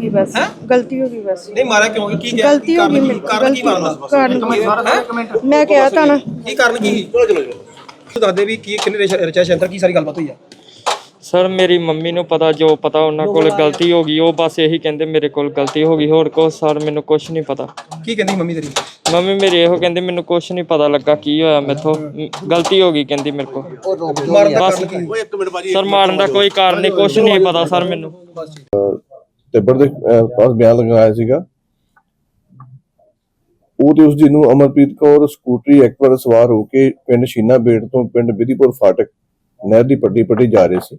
ਗਈ ਬਸ। ਹੈਂ? ਗਲਤੀ ਹੋ ਗਈ ਬਸ। ਨਹੀਂ ਮਾਰਿਆ ਕਿਉਂ? ਕੀ ਕਿਹਾ? ਗਲਤੀ ਹੋ ਗਈ ਮੇਰੇ ਕੋਲ, ਕਾਰਨ ਕੀ ਗਲਤੀ- ਮਾਰਨਾ? ਕਾਰਨ ਮੈਂ ਕਿਹਾ ਤਾਂ ਨਾ। ਕੀ ਕਾਰਨ ਕੀ? ਸੀ ਚਲੋ ਚਲੋ। ਤੂੰ ਦੱਸਦੇ ਵੀ ਕੀ ਕਿੰਨੇ ਰਚਾ ਸ਼ੰਤਰ ਕੀ ਸਾਰੀ ਗੱਲਬਾਤ ਹੋਈ ਆ? ਸਰ ਮੇਰੀ ਮੰਮੀ ਨੂੰ ਪਤਾ ਜੋ ਪਤਾ ਉਹਨਾਂ ਕੋਲ ਗਲਤੀ ਹੋ ਗਈ ਉਹ ਬਸ ਇਹੀ ਕਹਿੰਦੇ ਮੇਰੇ ਕੋਲ ਗਲਤੀ ਹੋ ਗਈ। ਹੋਰ ਕੋ ਸਰ ਮੈਨੂੰ ਕੁਝ ਨਹੀਂ ਪਤਾ। ਕੀ ਕਹਿੰਦੀ ਮੰਮੀ ਤੇਰੀ? ਮੰਮੀ ਮੇਰੀ ਇਹੋ ਕਹਿੰਦੇ ਮੈਨੂੰ ਕੁਝ ਨਹੀਂ ਪਤਾ ਲੱਗਾ ਕੀ ਹੋਇਆ ਮੈਥੋਂ। ਮ- ਗਲਤੀ ਹੋ ਗਈ ਕਹਿੰਦੀ ਮੇਰੇ ਕੋਲ। ਮਾਰਨ ਦਾ ਬਸ ਕਾਰਨ ਕੀ? ਸਰ ਮਾਰਨ ਦਾ ਕੋਈ ਕਾਰਨ ਨਹੀਂ ਕੁਝ ਨਹੀਂ ਪਤਾ ਸਰ ਮੈਨੂੰ। ਟਿੱਬਰ ਦੇ ਪਾਸ ਬਿਆਨ ਲਗਾਇਆ ਸੀਗਾ। ਉਹ ਤੇ ਉਸ ਦੀ ਨੂੰ ਅਮਰਪ੍ਰੀਤ ਕੌਰ ਸਕੂਟਰੀ ਐਕਟਿਵਾ ਸਵਾਰ ਹੋ ਕੇ ਪਿੰਡ ਸ਼ੀਨਾ ਬੇੜ ਤੋਂ ਪਿੰਡ ਵਿਧੀਪੁਰ ਫਾਟਕ ਨਹਿਰ ਦੀ ਪੱਟੀ ਪੱਟੀ ਜਾ ਰਹੇ ਸੀ।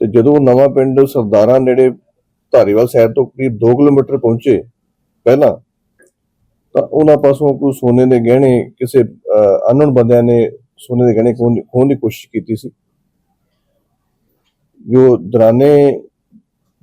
ਤੇ ਜਦੋਂ ਨਵਾਂ ਪਿੰਡ ਸਰਦਾਰਾਂ ਨੇੜੇ ਧਾਰੀਵਾਲ ਸਾਹਿਬ ਤੋਂ ਕਰੀਬ 2 ਕਿਲੋਮੀਟਰ ਪਹੁੰਚੇ ਪਹਿਲਾਂ, ਤਾਂ ਉਹਨਾਂ ਪਾਸੋਂ ਕੋਈ ਸੋਨੇ ਦੇ ਗਹਿਣੇ ਕਿਸੇ ਅਨਨੋਨ ਬੰਦਿਆਂ ਨੇ ਸੋਨੇ ਦੇ ਗਹਿਣੇ ਖੋਹਣ ਖੋਹਣ ਦੀ ਕੋਸ਼ਿਸ਼ ਕੀਤੀ ਸੀ। ਜੋ ਦਰਾਨੇ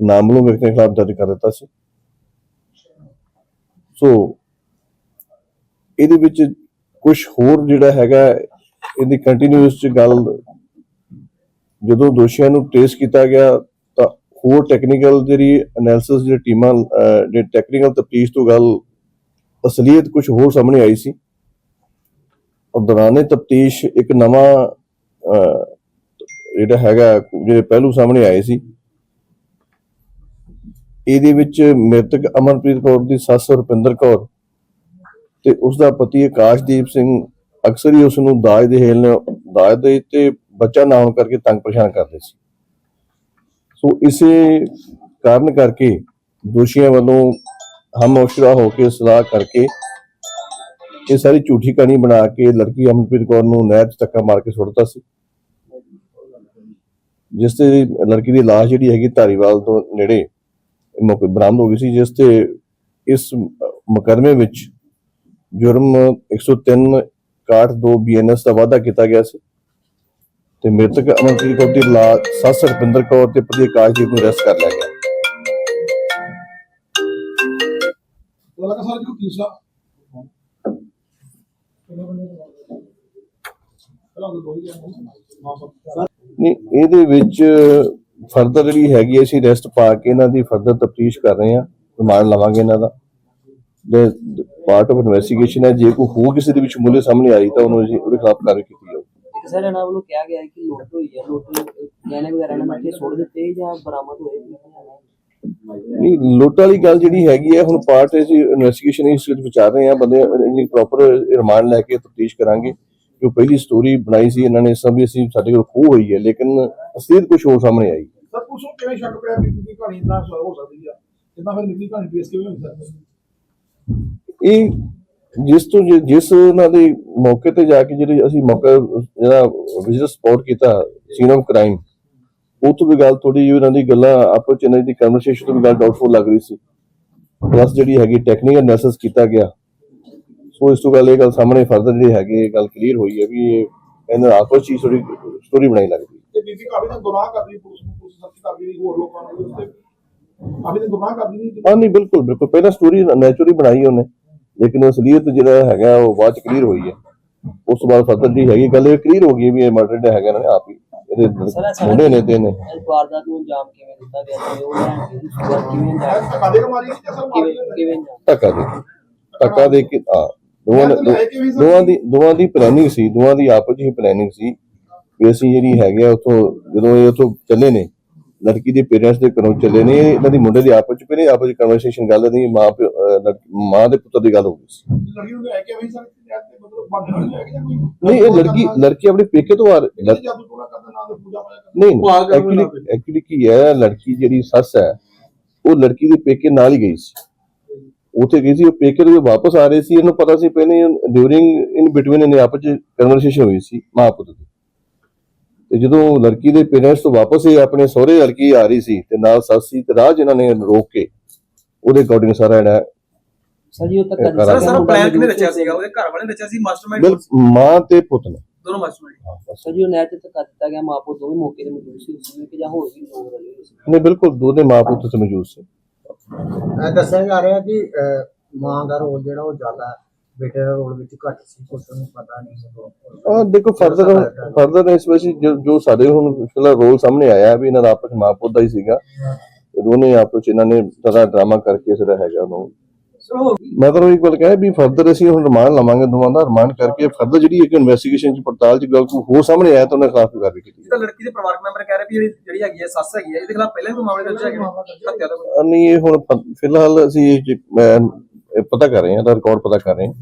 ਨਾਮਲੂਮ ਵਿਅਕਤੀ ਖਿਲਾਫ ਦਰਜ ਕਰ ਦਿੱਤਾ ਸੀ। ਸੋ ਇਹਦੇ ਵਿੱਚ ਕੁਝ ਹੋਰ ਜਿਹੜਾ ਹੈਗਾ ਇਹਦੀ ਕੰਟੀਨਿਊਸ ਚ ਗੱਲ ਜਦੋਂ ਦੋਸ਼ੀਆਂ ਨੂੰ ਟ੍ਰੇਸ ਕੀਤਾ ਗਿਆ ਤਾਂ ਹੋਰ ਟੈਕਨੀਕਲ ਜਿਹੜੀ ਐਨਾਲਿਸਿਸ ਜਿਹੜੀ ਟੀਮਾਂ ਅਹ, ਜਿਹੜੀ ਟੈਕਨੀਕਲ ਤਫਤੀਸ਼ ਤੋਂ ਗੱਲ ਅਸਲੀਅਤ ਕੁਝ ਹੋਰ ਸਾਹਮਣੇ ਆਈ ਸੀ। ਔਰ ਦੌਰਾਨੇ ਤਫਤੀਸ਼ ਇੱਕ ਨਵਾਂ ਜਿਹੜਾ ਹੈਗਾ ਜਿਹੜੇ ਪਹਿਲੂ ਸਾਹਮਣੇ ਆਏ ਸੀ। ਇਹਦੇ ਵਿੱਚ ਮ੍ਰਿਤਕ ਅਮਨਪ੍ਰੀਤ ਕੌਰ ਦੀ ਸੱਸ ਰੁਪਿੰਦਰ ਕੌਰ ਤੇ ਉਸ ਦਾ ਪਤੀ ਆਕਾਸ਼ਦੀਪ ਸਿੰਘ, ਅਕਸਰ ਹੀ ਉਸ ਨੂੰ ਦਾਜ ਦੇ ਹੇਲ ਦਾਜ ਦੇ ਤੇ ਬੱਚਾ ਨਾ ਹੋਣ ਕਰਕੇ ਤੰਗ ਪਰੇਸ਼ਾਨ ਕਰਦੇ ਸੀ। ਸੋ ਇਸੇ ਕਾਰਨ ਕਰਕੇ ਦੋਸ਼ੀਆਂ ਵੱਲੋਂ ਹਮ ਹੋ ਕੇ ਸਲਾਹ ਕਰਕੇ ਇਹ ਸਾਰੀ ਝੂਠੀ ਕਹਾਣੀ ਬਣਾ ਕੇ ਲੜਕੀ ਅਮਨਪ੍ਰੀਤ ਕੌਰ ਨੂੰ ਨਹਿਰ 'ਚ ਧੱਕਾ ਮਾਰ ਕੇ ਸੁੱਟਦਾ ਸੀ। ਜਿਸ ਤੇ ਲੜਕੀ ਦੀ ਲਾਸ਼ ਜਿਹੜੀ ਹੈਗੀ ਧਾਰੀਵਾਲ ਤੋਂ ਨੇੜੇ ਮੌਕੇ ਬਰਾਮਦ ਹੋ ਗਈ ਸੀ ਜਿਸ ਤੇ ਇਸ ਮੁਕੱਦਮੇ ਵਿੱਚ ਜੁਰਮ 103 62 ਬੀਐਨਐਸ ਦਾ ਵਾਅਦਾ ਕੀਤਾ ਗਿਆ ਸੀ ਤੇ ਮ੍ਰਿਤਕ ਅਮਨਪ੍ਰੀਤ ਕੌਰ ਦੀ ਲਾਸ਼ ਸੱਸ ਰਪਿੰਦਰ ਕੌਰ ਤੇ ਪਤੀ ਆਕਾਸ਼ਦੀਪ ਨੂੰ ਅਰੈਸਟ ਕਰ ਲਿਆ ਗਿਆ। ਨਹੀਂ ਇਹਦੇ ਵਿੱਚ ਫਰਦਰ ਜਿਹੜੀ ਹੈਗੀ ਹੈ, ਅਸੀਂ ਰੈਸਟ ਪਾ ਕੇ ਇਹਨਾਂ ਦੀ ਫਰਦਰ ਤਫਤੀਸ਼ ਕਰ ਰਹੇ ਹਾਂ ਰਿਮਾਂਡ ਲਵਾਂਗੇ ਇਹਨਾਂ ਦਾ। ਦੇ ਪਾਰਟ ਆਫ ਇਨਵੈਸਟੀਗੇਸ਼ਨ ਹੈ ਜੇ ਕੋਈ ਹੋਰ ਕਿਸੇ ਦੇ ਵਿੱਚ ਮੁੱਲੇ ਸਾਹਮਣੇ ਆਈ ਤਾਂ ਉਹਨੂੰ ਅਸੀਂ ਉਹਦੇ ਖਿਲਾਫ ਕਾਰਵਾਈ ਕੀਤੀ ਜਾਊਗੀ ਸਰ ਇਹਨਾਂ ਵੱਲੋਂ ਕਿਹਾ ਗਿਆ ਹੈ ਕਿ ਲੁੱਟ ਹੋਈ ਹੈ ਲੁੱਟ ਗਹਿਣੇ ਵਗੈਰਾ ਨੇ ਸੁੱਟ ਦਿੱਤੇ ਜਾਂ ਬਰਾਮਦ ਹੋਏ ਨਹੀਂ? ਲੁੱਟ ਵਾਲੀ ਗੱਲ ਜਿਹੜੀ ਹੈਗੀ ਹੈ ਹੁਣ ਪਾਰਟ ਅਸੀਂ ਇਨਵੈਸਟੀਗੇਸ਼ਨ ਇਸ ਵਿੱਚ ਵਿਚਾਰ ਰਹੇ ਹਾਂ ਬੰਦੇ ਇਹਦੀ ਪ੍ਰੋਪਰ ਰਿਮਾਂਡ ਲੈ ਕੇ ਤਫਤੀਸ਼ ਕਰਾਂਗੇ। ਜੋ ਪਹਿਲੀ ਸਟੋਰੀ ਬਣਾਈ ਸੀ ਇਹਨਾਂ ਨੇ ਸਭ ਵੀ ਅਸੀਂ ਸਾਡੇ ਕੋਲ ਖੋਹ ਹੋਈ ਹੈ ਲੇਕਿਨ ਅਸਲੀਅਤ ਕੁਝ ਹੋਰ ਸਾਹਮਣੇ ਆਈ। ਸਰ ਪੁੱਛੋ ਕਿਵੇਂ ਸ਼ੱਕ ਪਿਆ ਵੀ ਦੀ ਕਹਾਣੀ ਇਦਾਂ ਹੋ ਸਕਦੀ ਆ? ਇਦਾਂ ਫਿਰ ਨਿਕਲੀ ਕਹਾਣੀ ਪੇਸ ਕਿਵੇਂ ਹੋ ਸਕਦੀ ਇਹ ਜਿਸ ਤੋਂ ਜਿਸ ਉਹਨਾਂ ਦੇ ਮੌਕੇ ਤੇ ਜਾ ਕੇ ਜਿਹੜੀ ਅਸੀਂ ਮੌਕਾ ਜਿਹੜਾ ਵਿਜ਼ਿਟ ਸਪੌਟ ਕੀਤਾ ਸੀਨ ਆਫ ਕ੍ਰਾਈਮ ਉਹ ਤੋਂ ਵੀ ਗੱਲ ਥੋੜੀ ਜਿਹੀ ਉਹਨਾਂ ਦੀ ਗੱਲਾਂ ਆਪਸ ਚ ਇਹਨਾਂ ਦੀ ਕਨਵਰਸੇਸ਼ਨ ਤੋਂ ਵੀ ਗੱਲ ਡਾਊਟਫੁਲ ਲੱਗ ਰਹੀ ਸੀ। ਪਲੱਸ ਜਿਹੜੀ ਹੈਗੀ ਟੈਕਨੀਕਲ ਐਨਾਲਿਸਿਸ ਕੀਤਾ ਗਿਆ। ਸੋ ਇਸ ਤੋਂ ਗੱਲ ਇਹ ਗੱਲ ਸਾਹਮਣੇ ਫਰਦਰ ਜਿਹੜੀ ਹੈਗੀ ਇਹ ਗੱਲ ਕਲੀਅਰ ਹੋਈ ਹੈ ਵੀ ਇਹ ਇਹਨਾਂ ਆਪਸ ਚ ਹੀ ਥੋੜੀ ਸਟੋਰੀ ਬਣਾਈ ਲੱਗਦੀ। ਤੇ ਬੀਬੀ ਕਾਫੀ ਦਿਨ ਗੁਨਾਹ ਨੂੰ ਪੁਲਿਸ ਸਖਤ ਕਰਦੀ ਰਹੀ ਹੋਰ ਲੋਕਾਂ ਨੂੰ ਉਸ ਤੇ ਕਾਫੀ ਦਿਨ ਗੁਨਾਹ ਕਰਦੀ ਨਹੀਂ ਹਾਂ ਨਹੀਂ ਬਿਲਕੁਲ ਬਿਲਕੁਲ। ਪਹਿਲਾਂ ਸਟੋਰੀ ਨੈਚੁਰਲੀ ਬਣਾਈ ਉਹਨੇ ਲੇਕਿਨ ਅਸਲੀਅਤ ਜਿਹੜਾ ਹੈਗਾ ਉਹ ਬਾਅਦ ਚ ਕਲੀਅਰ ਹੋਈ ਹੈ। ਉਸ ਤੋਂ ਬਾਅਦ ਫਰਦਰ ਦੀ ਹੈਗੀ ਗੱਲ ਇਹ ਕਲੀਅਰ ਹੋ ਗਈ ਵੀ ਇਹ ਮਰਡਰ ਜਿਹੜਾ ਹੈਗਾ ਇਹਨਾਂ ਨੇ ਆਪ ਹੀ ਇਹਦੇ ਮੁੰਡੇ ਨੇ ਤੇ ਨੇ ਇਸ ਵਾਰਦਾਤ ਨੂੰ ਅੰਜਾਮ ਕਿਵੇਂ ਦਿੱਤਾ ਗਿਆ? ਤੇ ਉਹ ਲੈਣ ਦੀ ਕਿਵੇਂ ਕਾਦੇ ਮਾਰੀ ਸੀ ਮਾਰੀ ਕਿਵੇਂ ਕੇ। ਧੱਕਾ ਦੇ ਕੇ ਆ ਦੋਵਾਂ ਦੋਵਾਂ ਦੀ ਦੋਵਾਂ ਦੀ ਪਲੈਨਿੰਗ ਸੀ ਦੋਵਾਂ ਦੀ ਆਪਸ 'ਚ ਹੀ ਪਲੈਨਿੰਗ ਸੀ ਵੀ ਅਸੀਂ ਜਿਹੜੀ ਹੈਗੇ ਆ ਉਥੋਂ ਜਦੋਂ ਇਹ ਉਥੋਂ ਚੱਲੇ ਨੇ ਲੜਕੀ ਦੇ ਪੇਰੈਂਟਸ ਦੇ ਘਰੋਂ ਚੱਲੇ ਨੇ ਇਹਨਾਂ ਦੀ ਮੁੰਡੇ ਦੀ ਆਪਸ 'ਚ ਪਹਿਲੇ ਆਪਸ 'ਚ ਕਨਵਰਸੇਸ਼ਨ ਗੱਲ ਨਹੀਂ ਮਾਂ ਮਾਂ ਦੇ ਪੁੱਤਰ ਦੀ ਗੱਲ ਹੋ ਗਈ ਸੀ। ਲੜਕੀ ਨੂੰ ਲੈ ਕੇ ਵੀ ਸਰ ਤੇ ਮਤਲਬ ਬੰਦ ਨਹੀਂ ਲੈ ਕੇ ਜਾਂ ਕੋਈ? ਨਹੀਂ ਇਹ ਲੜਕੀ ਲੜਕੀ ਆਪਣੇ ਪੇਕੇ ਤੋਂ ਆ ਰਹੀ- ਲੜ- ਜਾਦੂ ਟੋਣਾ ਕਰਦਾ ਨਾ ਤੇ ਪੂਜਾ ਪਾਇਆ ਕਰਦਾ। ਨਹੀਂ ਐਕਚੁਅਲੀ ਐਕਚੁਅਲੀ ਕੀ ਹੈ ਲੜਕੀ ਜਿਹੜੀ ਸੱਸ ਹੈ ਉਹ ਲੜਕੀ ਦੇ ਪੇਕੇ ਨਾਲ ਹੀ ਗਈ ਸੀ। ਉੱਥੇ ਗਈ ਸੀ ਉਹ ਪੇਕੇ ਤੋਂ ਵਾਪਸ ਆ ਰਹੇ ਸੀ ਇਹਨੂੰ ਪਤਾ ਸੀ ਪਹਿਲੇ ਡਿਊਰਿੰਗ ਇਨ ਬਿਟਵੀਨ ਇਹਨੇ ਆਪਸ ਚ ਕਨਵਰਸੇਸ਼ਨ ਹੋਈ ਸੀ ਮਾਂ ਪੁੱਤ ਦੀ। ਤੇ ਜਦੋਂ ਲੜਕੀ ਦੇ ਪੇਰੈਂਟਸ ਤੋਂ ਵਾਪਸ ਇਹ ਆਪਣੇ ਸਹੁਰੇ ਲੜਕੀ ਆ ਰਹੀ ਸੀ ਤੇ ਨਾਲ ਸੱਸ ਸੀ ਤੇ 'ਚ ਇਹਨਾਂ ਨੇ ਰੋਕ ਕੇ ਉਹਦੇ ਅਕੋਰਡਿੰਗ ਸਾਰਾ ਜਿਹੜਾ ਸਰ ਜੀ ਉਹ ਤੱਕ ਇਹ ਸਰ ਸਾਰਾ ਪਲਾਨ ਕਿਹਨੇ ਰਚਿਆ ਸੀਗਾ? ਉਹਦੇ ਘਰ ਵਾਲੇ ਨੇ ਰਚਿਆ ਸੀ ਮਾਸਟਰਮਾਈਂਡ ਮਾਂ ਤੇ ਪੁੱਤ ਨੇ। ਦੋਨੋਂ ਮਾਸਟਰਮਾਈਂਡ। ਸਰ ਜੀ ਉਹ ਨਹਿਰ ਤੇ ਦਿੱਤਾ ਗਿਆ ਮਾਂ ਪੁੱਤ ਦੋਵੇਂ ਮੌਕੇ ਤੇ ਮੌਜੂਦ ਸੀ ਉਸ ਸਮੇਂ ਕਿ ਜਾਂ ਹੋਰ ਵੀ ਲੋਕ ਰਲੇ ਹੋਏ ਸੀ। ਨਹੀਂ ਬਿਲਕੁਲ ਦੋਨੇ ਮਾਂ ਪੁੱਤ ਤੇ ਮੌਜੂਦ ਸੀ। ਇਹ ਦੱਸਿਆ ਜਾ ਰਿਹਾ ਕਿ ਅਹ, ਮਾਂ ਦਾ ਰੋਲ ਜਿਹੜਾ ਉਹ ਜ਼ਿਆਦਾ ਹੈ, ਬੇਟੇ ਦਾ ਰੋਲ ਵਿੱਚ ਘੱਟ ਸੀ ਪੁੱਤ ਨੂੰ ਪਤਾ ਨਹੀਂ ਸੀ ਆ ਦੇਖੋ ਫਰਦਰ ਫਰਦਰ ਇਸ ਵਿੱਚ ਜੋ ਜੋ ਸਾਡੇ ਹੁਣ ਫਿਲਹਾਲ ਰੋਲ ਸਾਹਮਣੇ ਆਇਆ ਵੀ ਇਹਨਾਂ ਦਾ ਆਪਸ 'ਚ ਮਾਂ ਪੁੱਤ ਦਾ ਹੀ ਸੀਗਾ। ਦੋਨੇ ਆਪਸ 'ਚ ਇਹਨਾਂ ਨੇ ਸਾਰਾ ਡਰਾਮਾ ਕਰਕੇ ਦਾ ਹੈਗਾ ਉਹਨੂੰ ਮੈਂ ਤਾਂ ਉਹੀ ਗੱਲ ਕਹਿਆ ਵੀ ਫਰਦਰ ਅਸੀਂ ਹੁਣ ਰਿਮਾਂਡ ਲਵਾਂਗੇ ਦੋਵਾਂ ਦਾ ਰਿਮਾਂਡ ਕਰਕੇ ਫਰਦਰ ਜਿਹੜੀ ਇੱਕ ਇਨਵੈਸਟੀਗੇਸ਼ਨ ਚ ਪੜਤਾਲ ਚ ਗੱਲ ਕੋਈ ਹੋਰ ਸਾਹਮਣੇ ਆਇਆ ਤਾਂ ਉਹਨਾਂ ਖਿਲਾਫ ਕਾਰਵਾਈ ਕੀਤੀ। ਤਾਂ ਲੜਕੀ ਦੇ ਪਰਿਵਾਰਕ ਮੈਂਬਰ ਕਹਿ ਰਹੇ ਵੀ ਜਿਹੜੀ ਜਿਹੜੀ ਹੈਗੀ ਹੈ ਸੱਸ ਹੈਗੀ ਹੈ ਇਹਦੇ ਖਿਲਾਫ ਪਹਿਲਾਂ ਵੀ ਮਾਮਲੇ ਦਰਜ ਹੈਗੇ? ਹੱਤਿਆ ਦਾ। ਨਹੀਂ ਇਹ ਹੁਣ ਫਿਲਹਾਲ ਅਸੀਂ ਪਤਾ ਕਰ ਰਹੇ ਹਾਂ ਦਾ ਰਿਕਾਰਡ ਪਤਾ ਕਰ ਰਹੇ ਹਾਂ।